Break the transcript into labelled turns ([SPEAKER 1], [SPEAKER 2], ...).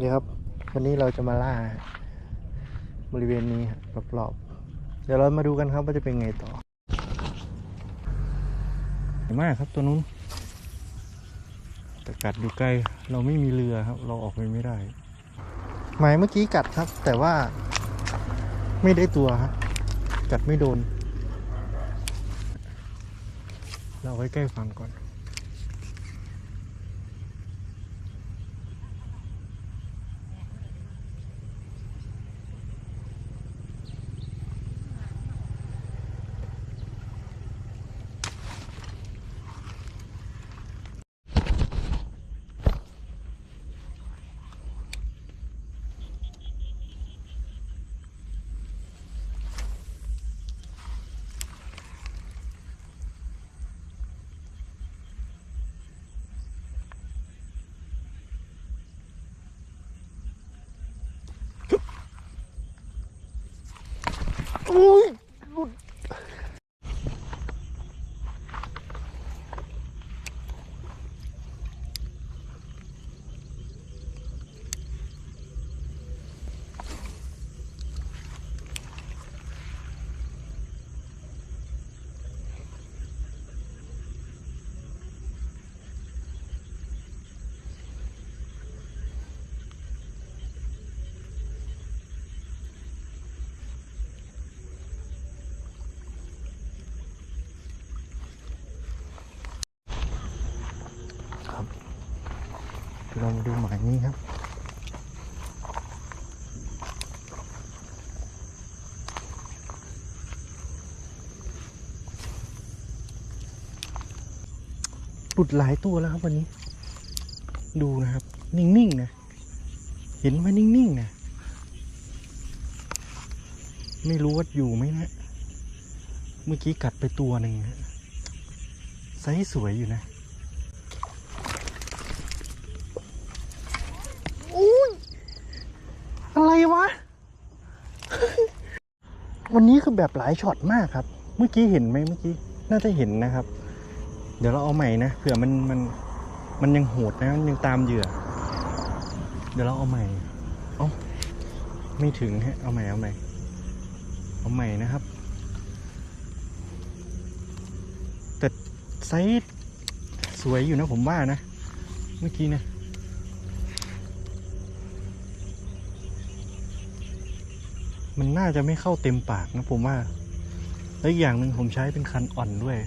[SPEAKER 1] เดี๋ยครับ วันนี้เราจะมาล่า บริเวณนี้รรอบๆเดี๋ยวเรามาดูกันครับว่าจะเป็นไงต่อใหญ่มากครับตัวนู้นแต่กัดอยู่ไกลเราไม่มีเรือครับ เราออกไปไม่ได้หมายเมื่อกี้กัดครับ แต่ว่าไม่ได้ตัวครับกัดไม่โดน เราไว้ใกล้ฟังก่อน อุ้ เรามาดูหมายนี้ครับ หลุดหลายตัวแล้วครับวันนี้ ดูนะครับ นิ่งๆนะเห็นว่านิ่งๆนะ ไม่รู้ว่าอยู่ไหมนะ เมื่อกี้กัดไปตัวหนึ่งฮะไซส์สวยอยู่นะ อุ้ย อะไรวะ วันนี้คือแบบหลายช็อตมากครับ เมื่อกี้เห็นไหมเมื่อกี้ น่าจะเห็นนะครับ เดี๋ยวเราเอาใหม่นะเผื่อมันมันมันยังโหดนะมันยังตามเหยื่อ เดี๋ยวเราเอาใหม่เอ้าไม่ถึงฮะเอาใหม่เอาใหม่เอาใหม่นะครับ แต่ไซส์สวยอยู่นะผมว่านะ เมื่อกี้นะ มันน่าจะไม่เข้าเต็มปากนะผมว่าและอีกอย่างหนึ่งผมใช้เป็นคันอ่อนด้วย